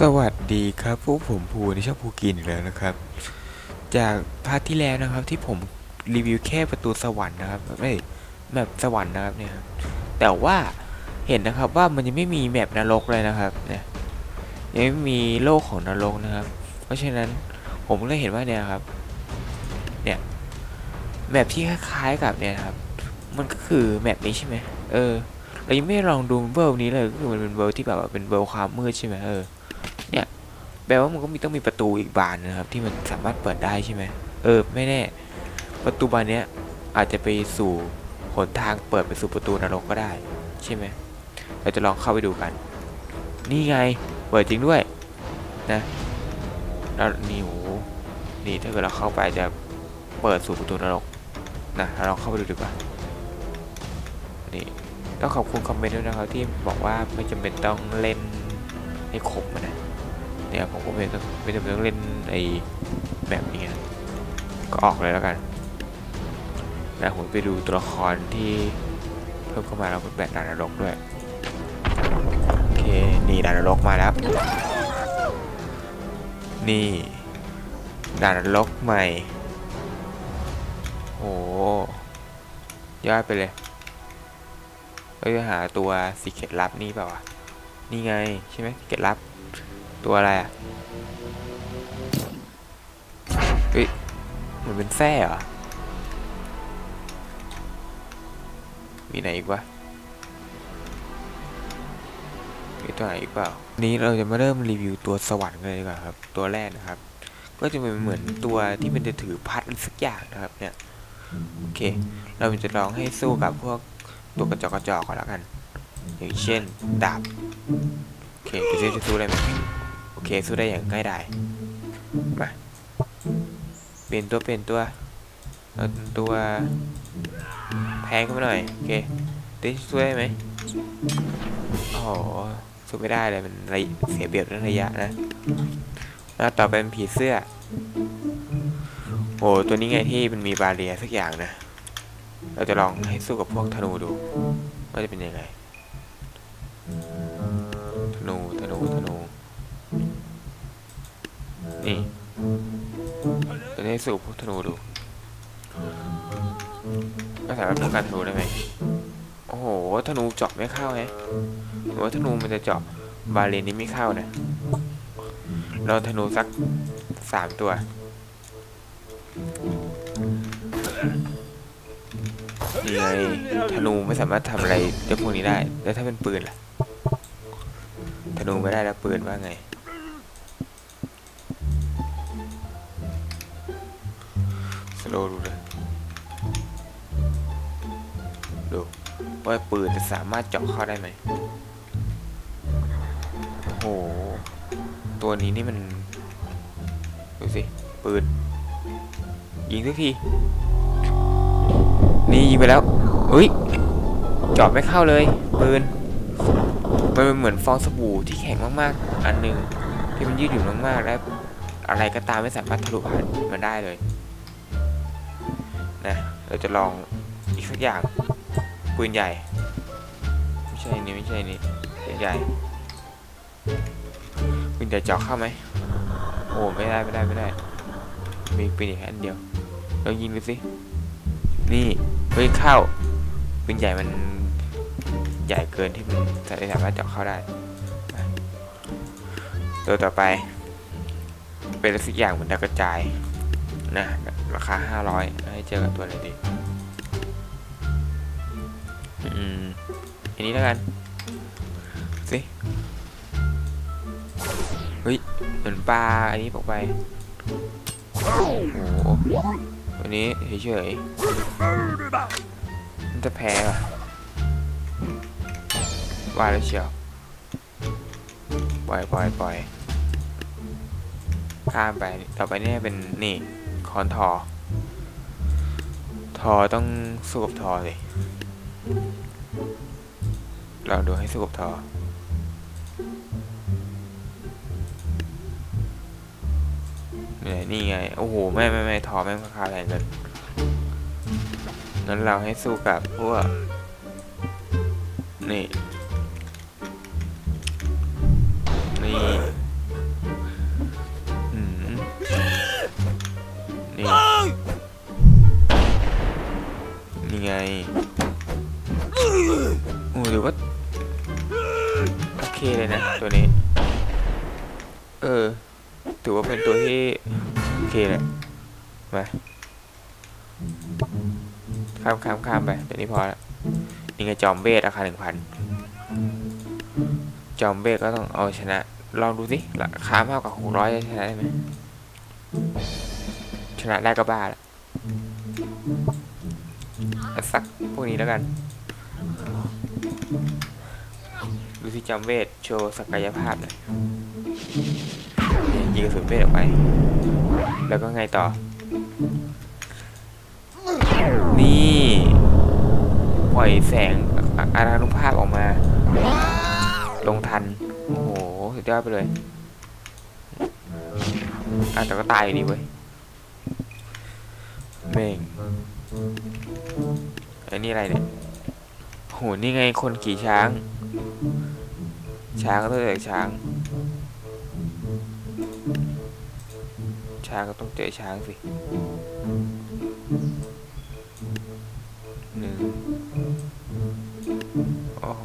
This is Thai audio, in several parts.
สวัสดีครับพวกผมภูในช่องภูกินอีกแล้วนะครับ จากพาร์ทที่แล้วนะครับที่ผมรีวิวแค่ประตูสวรรค์นะครับไม่แบบสวรรค์นะครับเนี่ยแต่ว่าเห็นนะครับว่ามันยังไม่มีแมปนรกเลยนะครับเนี่ยยังไม่มีโลกของนรกนะครับ เพราะฉะนั้นผมก็เลยเห็นว่าเนี่ยครับเนี่ยแมปที่คล้ายๆกับเนี่ยครับ มันก็คือแมปนี้ใช่ไหมเออเรายังไม่ลองดูเวิลด์นี้เลยก็คือมันเป็นเวิลด์ที่แบบว่าเป็นเวิลด์ความมืดใช่ไหมเออ แปลว่ามันก็มีต้องมีประตูอีกบานนะครับ ที่มันสามารถเปิดได้ใช่ไหมเออไม่แน่ ประตูบานเนี้ยอาจจะไปสู่หนทางเปิดไปสู่ประตูนรกก็ได้ ใช่ไหมเราจะลองเข้าไปดูกัน นี่ไงเปิดจริงด้วยนะแล้วนี่โหนี่ถ้าเกิดเราเข้าไปจะเปิดสู่ประตูนรกนะเราลองเข้าไปดูดีกว่านี่ต้องขอบคุณคอมเมนต์ด้วยนะครับที่บอกว่าไม่จำเป็นต้องเล่นให้ครบนะ เนี่ยผมก็ไม่ต้องไม่จำเป็นต้องเล่นไอ้แบบนี้นะก็ออกเลยแล้วกันนะผมไปดูตัวละครที่เพิ่มเข้ามาแล้วเป็นแบบดานรกด้วยโอเคนี่ดานรกมาแล้ว นี่ดานรกใหม่โหยอดไปเลยเอ้ยหาตัวสีเกตลับนี่เปล่าวะนี่ไงใช่ไหมสีเกตลับ ตัวอะไรอะเฮ้ยเหมือนเป็นแส้เหรอ มีไหนอีกวะมีตัวไหนอีกเปล่า นี้เราจะมาเริ่มรีวิวตัวสวรรค์กันเลยดีกว่าครับ ตัวแรกนะครับ ก็จะเป็นเหมือนตัวที่มันจะถือพัดสักอย่างนะครับเนี่ยโอเค เราจะลองให้สู้กับพวกตัวกระจอกกระจอกก่อนแล้วกัน อย่างเช่นดาบ โอเคจะสู้ได้ไหม เคสู้ได้อย่างง่ายดายมาเปลี่ยนตัวเปลี่ยนตัวเอาตัวแพงขึ้นมาหน่อยโอเคได้สู้ได้ไหมโอ้โหสู้ไม่ได้เลยมันรเสียเปรียบเรื่องระยะนะแล้วต่อไปเป็นผีเสื้อโอ้ตัวนี้ไงที่มันมีบาเรียสักอย่างนะ เราจะลองให้สู้กับพวกธนูดู ว่าจะเป็นยังไง นี่จะได้สูบพวกธนูดูก็สามารถป้องกันธนูได้ไหมโอ้โหธนูเจาะไม่เข้าไงหรือว่าธนูมันจะเจาะบาเลนนี้ไม่เข้านะเราธนูสักสามตัวนี่ไงธนูไม่สามารถทำอะไรเจ้าพวกนี้ได้ แล้วถ้าเป็นปืนล่ะ ธนูไม่ได้แล้วปืนว่าไง สโลว์ดูเลยดูว่าปืนจะสามารถเจาะเข้าได้ไหมโอ้โห ตัวนี้นี่มัน ดูสิ ปืน ยิงสักที นี่ยิงไปแล้วเฮ้ยเจาะไม่เข้าเลย ปืน มันเป็นเหมือนฟองสบู่ที่แข็งมากๆ อันหนึ่งที่มันยืดหยุ่นมากๆ และอะไรก็ตามไม่สามารถทะลุผ่านมันได้เลย นะเราจะลองอีกสักอย่างปืนใหญ่ ไม่ใช่นี่ไม่ใช่นี่ปืนใหญ่ปืนใหญ่เจาะเข้าไหมโอ้ไม่ได้ไม่ได้ไม่ได้มีปืนอีกแค่อันเดียวเรายิงดูสินี่เฮ้ยเข้าปืนใหญ่มันใหญ่เกินที่มันจะสามารถเจาะเข้าได้ตัวต่อไป เป็นอะไรสักอย่างเหมือนดาวกระจาย นะราคา 500 ให้เจอกับตัวอะไรดี อืมอันนี้แล้วกัน สิเฮ้ยเหมือนปลาอันนี้บอกไป โอ้โหวันนี้เฉยๆมันจะแพ้เหรอว่าแล้วเชียว ปล่อยปล่อยปล่อยข้ามไป ต่อไปเนี่ยเป็นนี่ คอนทอ ทอต้องสู้กับทอสิลองดูให้สู้กับทอเนี่ยนี่ไง โอ้โห ไม่ไม่ไม่ทอแม่งราคาแรงเกินงั้นเราให้สู้กับพวก นี่ ว่าโอเคเลยนะ ตัวนี้ เออ ถือว่าเป็นตัวที่โอเคเลยมาข้ามข้ามข้ามไปตัวนี้พอแล้วนี่ไงจอมเบสราคาหนึ่งพันจอมเบสก็ต้องเอาชนะ ลองดูสิราคามากกว่าหกร้อยจะชนะได้ไหมชนะได้ก็บ้าละสักพวกนี้แล้วกัน ที่จอมเวทโชว์ศักยภาพหน่อยยิงกระสุนเวทออกไป แล้วก็ไงต่อ นี่ปล่อยแสงอารานุภาพออกมา ลงทัน โอ้โห สุดยอดไปเลยอะแต่ก็ตายอยู่ดีเว้ยเม่งไอ้นี่อะไรเนี่ยโหนี่ไงคนขี่ช้าง ช้างก็ต้องเจอช้าง ช้างก็ต้องเจอช้างสิหนึ่งโอ้โห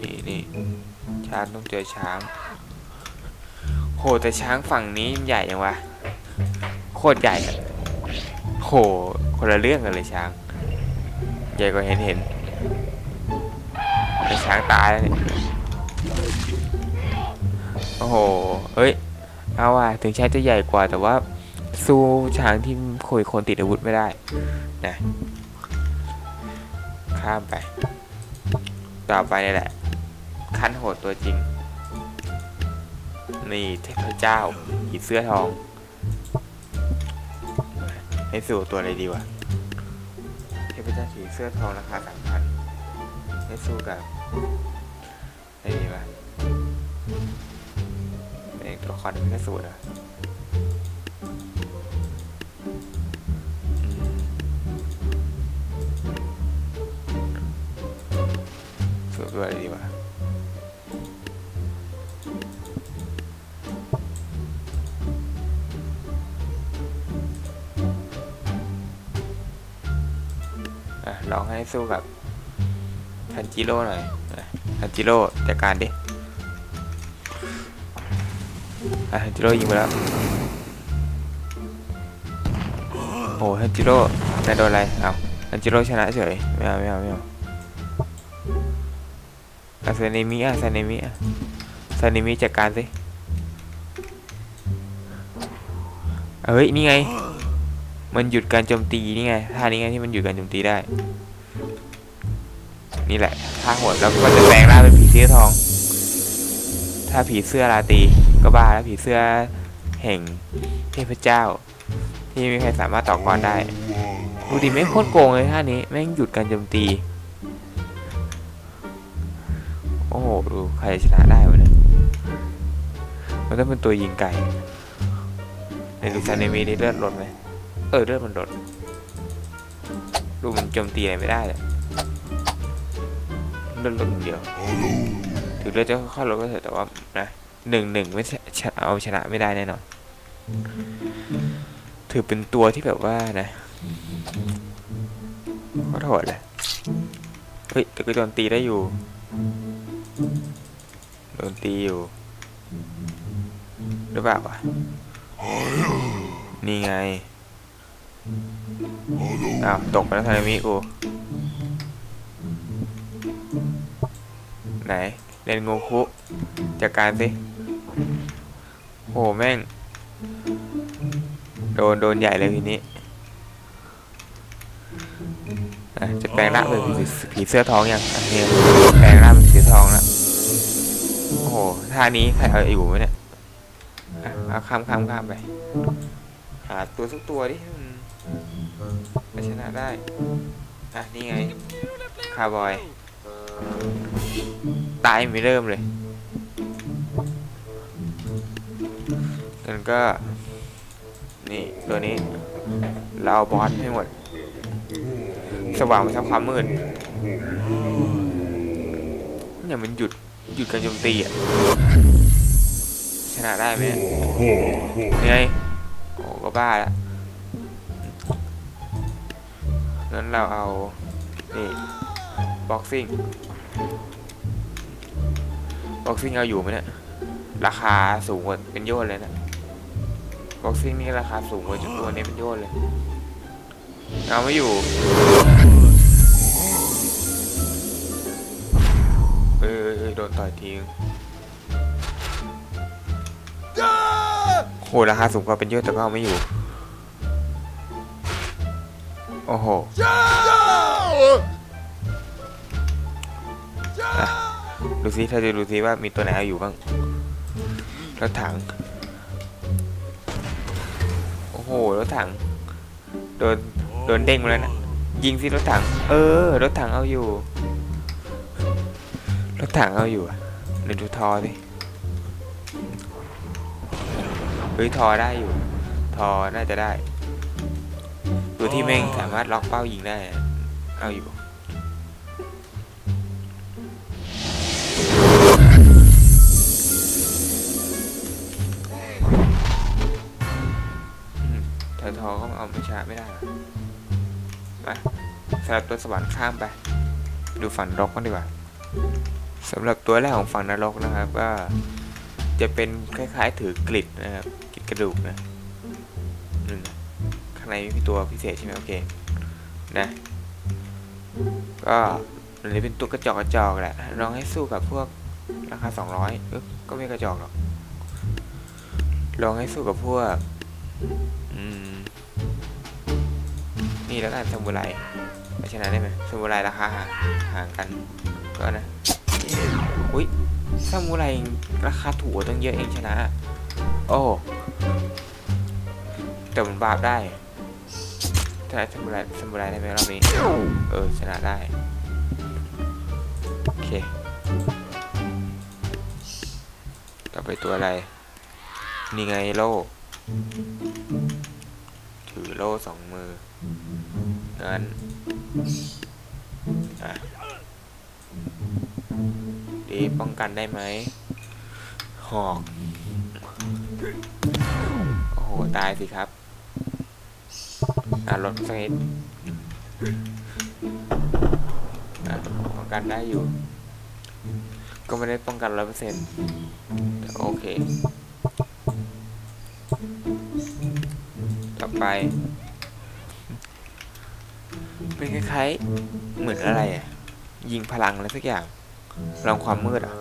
นี่นี่ช้างต้องเจอช้าง โหแต่ช้างฝั่งนี้มันใหญ่ยังวะ โคตรใหญ่โหคนละเรื่องกันเลยช้าง ใหญ่กว่าเห็นเห็น ช้างตายแล้วเนี่ยโอ้โห เฮ้ย เอาว่ะ ถึงช้างจะใหญ่กว่าแต่ว่าสู้ช้างที่คุยคนติดอาวุธไม่ได้ นะ ข้ามไป ต่อไปนี่แหละ ขั้นโหดตัวจริง นี่เทพเจ้าผีเสื้อทอง ให้สู้ตัวอะไรดีวะ เทพเจ้าผีเสื้อทองราคาสามพันให้สู้กับ ไรดีวะเอกตัวละครไม่สู้นะอืมสู้ตัวอะไรดีวะอะลองให้สู้กับ ทันจิโร่หน่อยอะทันจิโร่จัดการดิอะทันจิโร่ยิงไปแล้วโอ้ทันจิโร่นายโดนอะไรเอาทันจิโร่ชนะเฉยไม่เอาไม่เอาไม่เอาอาซาเนมิอะซาเนมิอะซาเนมิจัดการสิเฮ้ยนี่ไง มันหยุดการโจมตีนี่ไงท่านี้ไงที่มันหยุดการโจมตีได้ นี่แหละท่าโหดแล้วก็จะแปลงร่างเป็นผีเสื้อทอง ถ้าผีเสื้อราตรีก็บ้าแล้วผีเสื้อแห่งเทพเจ้า ที่ไม่มีใครสามารถต่อกรได้ดูดิไม่โคตรโกงเลยท่านี้แม่งหยุดการโจมตี โอ้โหดูใครชนะได้วะเนี่ยมันต้องเป็นตัวยิงไก่ในดูซาเนมีนี่เลือดลดไหมเออเลือดมันลดดูมันโจมตีอะไรไม่ได้เลย เลือดลดอย่างเดียว ถึงเลือดจะค่อยลดก็เถอะแต่ว่านะหนึ่งหนึ่งไม่เอาชนะไม่ได้แน่นอน ถือเป็นตัวที่แบบว่านะก็โทษเลยเฮ้ยแต่ก็โดนตีได้อยู่โดนตีอยู่หรือเปล่าวะนี่ไงอ้าวตกไปแล้วทานามิกู ไหน เล่นงูคุจัดการสิโหแม่ง โดน โดนใหญ่เลยทีนี้จะแปลงร่างเป็นผีเสื้อทองยังนี้แปลงร่างเป็นผีเสื้อทองแล้วโอ้โหท่านี้ใครเอาอยู่ไหมเนี่ยเอาข้ามข้ามข้ามไปหาตัวสักตัวดิชนะได้ อะ นี่ไง คาร์บอย ตายไม่เริ่มเลยแล้วก็ นี่ตัวนี้ เราเอาบอสให้หมด สว่างมาทำความมืดเนี่ยมันหยุดหยุดการโจมตีอะ ชนะได้ไหมเนี่ยไงโอ้ก็บ้าแล้วงั้นเราเอา นี่บ็อกซิ่ง บ็อกซิ่งเอาอยู่ไหมเนี่ย ราคาสูงกว่าเป็นโยนเลยนะบ็อกซิ่งนี่ราคาสูงกว่าจุดตัวนี้เป็นโยนเลย เอาไม่อยู่ เออโดนต่อยทิ้งโหราคาสูงกว่าเป็นโยชน์แต่ก็เอาไม่อยู่ โอ้โห ดูซิถ้าจะดูซิว่ามีตัวไหนเอาอยู่บ้างรถถัง โอ้โหรถถัง โดน โดนเด้งมาแล้วนะ ยิงสิรถถัง เออ รถถังเอาอยู่ รถถังเอาอยู่อะเดี๋ยวดูทอสิเฮ้ยทอได้อยู่ ทอน่าจะได้ ตัวที่แม่งสามารถล็อกเป้ายิงได้ เอาอยู่ ไม่ช้าไม่ได้หรอไปสำหรับตัวสวรรค์ข้ามไป ดูฝั่งนรกกันดีกว่าสำหรับตัวแรกของฝั่งนรกนะครับก็จะเป็นคล้ายๆ ถือกริดนะครับกริดกระดูกนะหนึ่งข้างในมีตัวพิเศษใช่ไหมโอเคนะก็อันนี้เป็นตัวกระจอกกระจอกแหละลองให้สู้กับพวกราคาสองร้อยก็ไม่กระจอกหรอกลองให้สู้กับพวก อืม นี่แล้วกันซามูไรไปชนะได้ไหมซามูไรราคาห่างางกันก็นะอุ้ยซามูไรราคาถูกตั้งเยอะเองชนะ โอ้แต่มันบาปได้ชนะซามูไรซามูไรได้ไหมรอบนี้เออชนะได้โอเคต่อไปตัวอะไร นี่ไงโล่ โล่สองมืองั้นอะดีป้องกันได้ไหมหอก โอ้โห ตายสิครับอะลดสักนิดป้องกันได้อยู่ ก็ไม่ได้ป้องกันร้อยเปอร์เซ็นต์โอเค ไป เป็นคล้ายๆเหมือนอะไรอะ ยิงพลังอะไรสักอย่างพลังความมืดอะ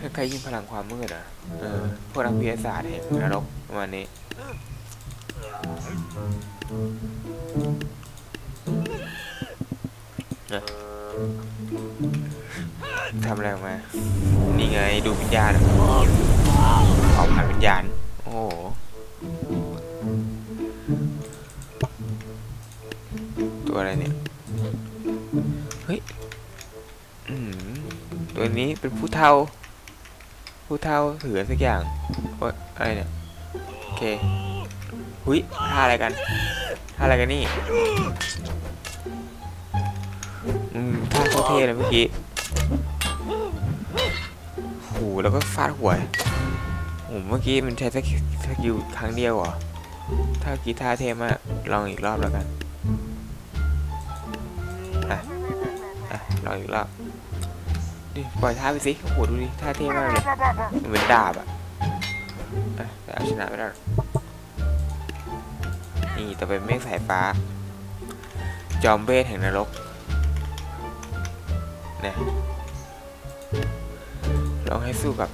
คล้ายๆยิงพลังความมืดอะเออพวกนักวิทยาศาสตร์แห่งนรกประมาณนี้ทำอะไรมา นี่ไงดูวิญญาณอะออกผ่านวิญญาณ โอ้โห ตัวอะไรเนี่ย เฮ้ยตัวนี้เป็นผู้เท่าผู้เท่าถือสักอย่างโอ๊ยอะไรเนี่ย โอเค หุยท่าอะไรกันท่าอะไรกันนี่อืมท่าโคตรเท่เลยเมื่อกี้โหแล้วก็ฟาดหัวโหเมื่อกี้มันใช้สกิลสกิลครั้งเดียวเหรอ ถ้ากีท่าเท่มากลองอีกรอบแล้วกัน อะอะลองอีกรอบดิปล่อยท่าไปสิโอ้โหดูดิท่าเท่มากเลยมันเป็นดาบอะอะแต่เอาชนะไม่ได้นี่ต่อไปเมฆสายฟ้า จอมเบสแห่งนรกนี่ลองให้สู้กับ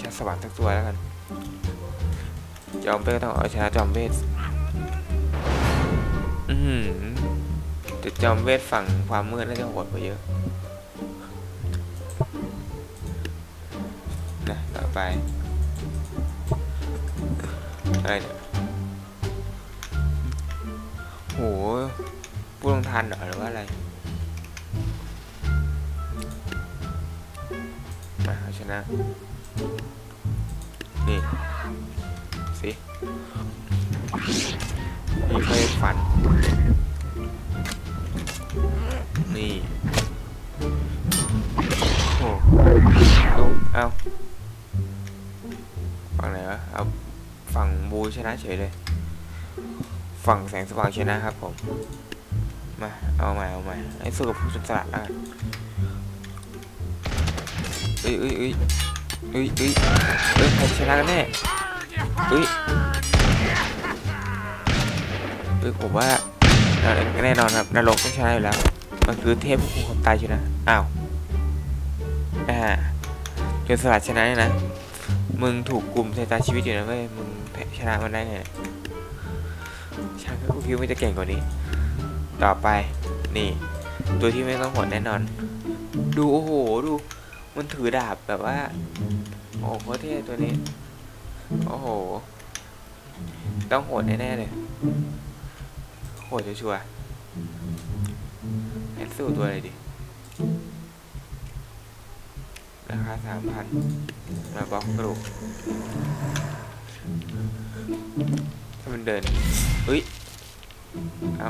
ชาสวรรค์สักตัวแล้วกัน จอมเบสก็ต้องเอาชนะจอมเบสอือ หือแต่จอมเวทฝั่งความมืดน่าจะโหดกว่าเยอะนะต่อไปอะไรเนี่ยโหผู้ลงทันเหรอหรือว่าอะไรมาเอาชนะ นี่สินี่ค่อยฟัน นี่โอ้เอาเอาฝั่งไหนวะเอาฝั่งบูชนะเฉยเลย ฝั่งแสงสว่างชนะครับผม มา เอาใหม่เอาใหม่ให้สู้กับผู้สนสละแล้วกันอ้ยเอ้ยเอ้ยเอ้ยเอ้ยเอ้ยใครชนะกันแน่เอ้ยเอ้ยผมว่าเอ่แน่นอนครับนรกต้องชนะอยู่แล้ว มันคือเทพผู้คุมความตายใช่ไหมอ้าวอ่าเดือนสลัดชนะเนี่ยนะ มึงถูกกลุ่มสายตาชีวิตอยู่นะเว้ย มึงแพ้ชนะมันได้ไงช่างก็กูคิดว่ามันจะเก่งกว่านี้ ต่อไป นี่ ตัวที่ไม่ต้องหดแน่นอน ดูโอ้โห ดู มันถือดาบแบบว่า โอ้โหเท่ตัวนี้ โอ้โห ต้องโหดแน่ๆเลย โหดชัวร์ แอนสู้ตัวอะไรดิ ราคาสามพันมาบล็อกกระดูกถ้ามันเดินเฮ้ย เอา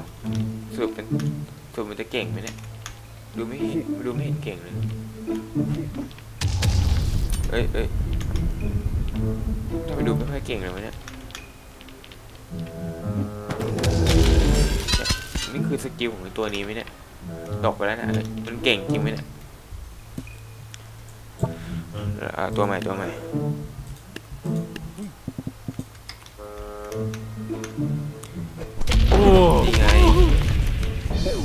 สรุปเป็นสรุปมันจะเก่งไหมเนี่ย ดูไม่เห็นดูไม่เห็นเก่งเลย เอ้ยเอ้ยทำไมดูไม่ค่อยเก่งเลยวะเนี่ย นี่คือสกิลของตัวนี้ไหมเนี่ย ตกไปแล้วนะมันเก่งจริงไหมเนี่ยตัวใหม่ตัวใหม่นี่ไง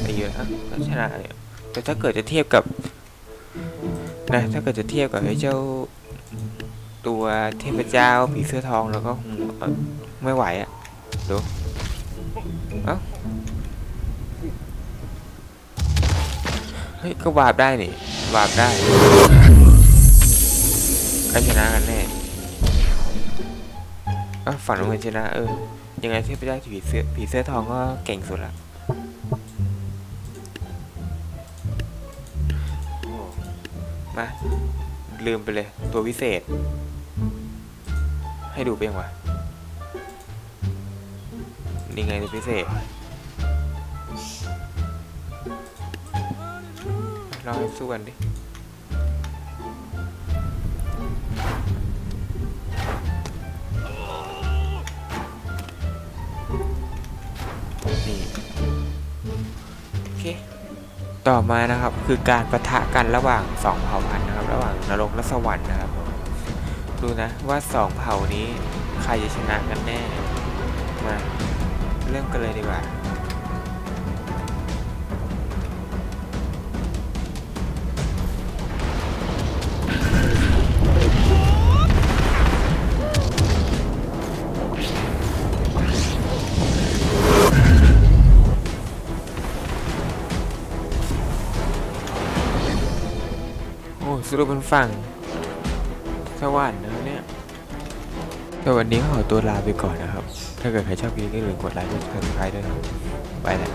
ไอ้เยอะนะก็ชนะเนี่ยแต่ถ้าเกิดจะเทียบกับนะถ้าเกิดจะเทียบกับไอ้เจ้าตัวเทพเจ้าผีเสื้อทองแล้วก็คงไม่ไหวอะ่ะดูเอ้า ฮ้ย ก็วาบได้นี่วาบได้ใครชนะกันแน่ฝันว่ามันชนะ เออ ยังไงเทพเจ้าผีเสื้อผีเสื้อทองก็เก่งสุดละมา ลืมไปเลย ตัววิเศษ ให้ดูเปียงวะนี่ไงตัวพิเศษ ราให้สู้กันดินี่โอเคต่อมานะครับคือการประทะกันระหว่างสองเผ่าพันธุ์นะครับ ระหว่างนรกและสวรรค์นะครับดูนะว่าสองเผ่านี้ใครจะชนะกันแน่มาเริ่มกันเลยดีกว่า สรุปเป็นฝั่งสวรรค์นะเนี่ยแต่วันนี้ขอตัวลาไปก่อนนะครับ ถ้าเกิดใครชอบคลิปนี้ก็อย่าลืมกดไลค์กดซับสไครต์ด้วยครับ ไปแล้ว